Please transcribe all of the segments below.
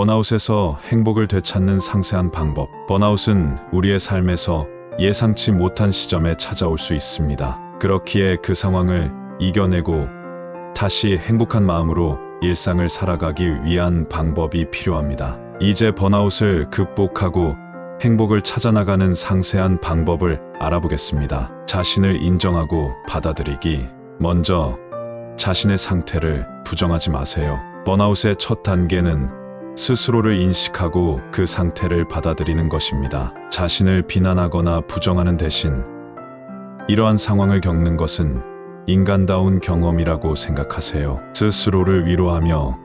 번아웃에서 행복을 되찾는 상세한 방법. 번아웃은 우리의 삶에서 예상치 못한 시점에 찾아올 수 있습니다. 그렇기에 그 상황을 이겨내고 다시 행복한 마음으로 일상을 살아가기 위한 방법이 필요합니다. 이제 번아웃을 극복하고 행복을 찾아나가는 상세한 방법을 알아보겠습니다. 자신을 인정하고 받아들이기. 먼저 자신의 상태를 부정하지 마세요. 번아웃의 첫 단계는 스스로를 인식하고 그 상태를 받아들이는 것입니다. 자신을 비난하거나 부정하는 대신 이러한 상황을 겪는 것은 인간다운 경험이라고 생각하세요. 스스로를 위로하며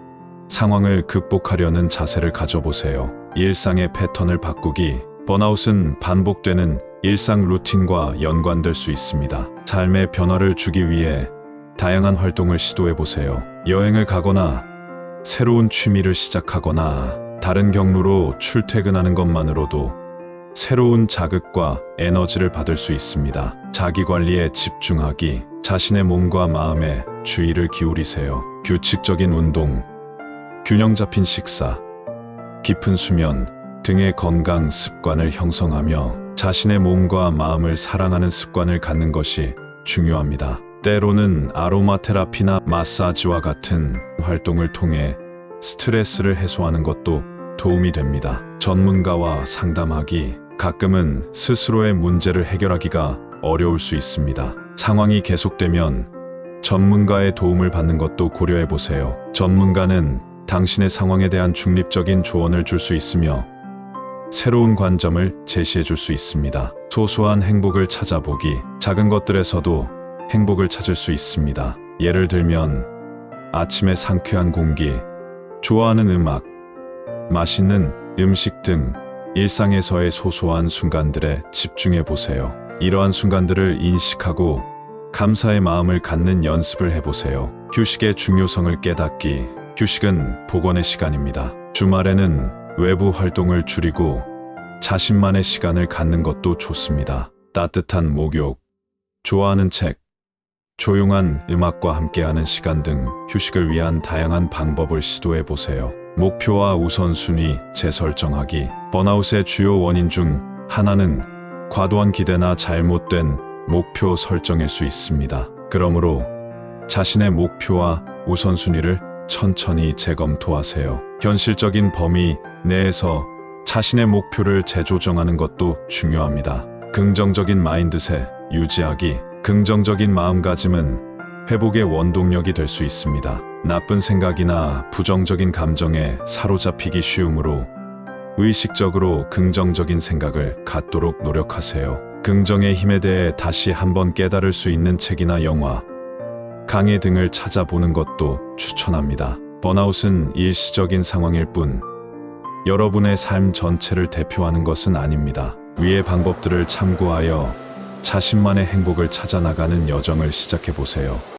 상황을 극복하려는 자세를 가져보세요. 일상의 패턴을 바꾸기. 번아웃은 반복되는 일상 루틴과 연관될 수 있습니다. 삶의 변화를 주기 위해 다양한 활동을 시도해 보세요. 여행을 가거나 새로운 취미를 시작하거나 다른 경로로 출퇴근하는 것만으로도 새로운 자극과 에너지를 받을 수 있습니다. 자기 관리에 집중하기, 자신의 몸과 마음에 주의를 기울이세요. 규칙적인 운동, 균형 잡힌 식사, 깊은 수면 등의 건강 습관을 형성하며 자신의 몸과 마음을 사랑하는 습관을 갖는 것이 중요합니다. 때로는 아로마 테라피나 마사지와 같은 활동을 통해 스트레스를 해소하는 것도 도움이 됩니다. 전문가와 상담하기. 가끔은 스스로의 문제를 해결하기가 어려울 수 있습니다. 상황이 계속되면 전문가의 도움을 받는 것도 고려해 보세요. 전문가는 당신의 상황에 대한 중립적인 조언을 줄 수 있으며 새로운 관점을 제시해 줄 수 있습니다. 소소한 행복을 찾아보기. 작은 것들에서도 행복을 찾을 수 있습니다. 예를 들면 아침의 상쾌한 공기, 좋아하는 음악, 맛있는 음식 등 일상에서의 소소한 순간들에 집중해 보세요. 이러한 순간들을 인식하고 감사의 마음을 갖는 연습을 해보세요. 휴식의 중요성을 깨닫기. 휴식은 복원의 시간입니다. 주말에는 외부 활동을 줄이고 자신만의 시간을 갖는 것도 좋습니다. 따뜻한 목욕, 좋아하는 책, 조용한 음악과 함께하는 시간 등 휴식을 위한 다양한 방법을 시도해 보세요. 목표와 우선순위 재설정하기. 번아웃의 주요 원인 중 하나는 과도한 기대나 잘못된 목표 설정일 수 있습니다. 그러므로 자신의 목표와 우선순위를 천천히 재검토하세요. 현실적인 범위 내에서 자신의 목표를 재조정하는 것도 중요합니다. 긍정적인 마인드셋 유지하기. 긍정적인 마음가짐은 회복의 원동력이 될 수 있습니다. 나쁜 생각이나 부정적인 감정에 사로잡히기 쉬우므로 의식적으로 긍정적인 생각을 갖도록 노력하세요. 긍정의 힘에 대해 다시 한번 깨달을 수 있는 책이나 영화, 강의 등을 찾아보는 것도 추천합니다. 번아웃은 일시적인 상황일 뿐 여러분의 삶 전체를 대표하는 것은 아닙니다. 위의 방법들을 참고하여 자신만의 행복을 찾아 나가는 여정을 시작해 보세요.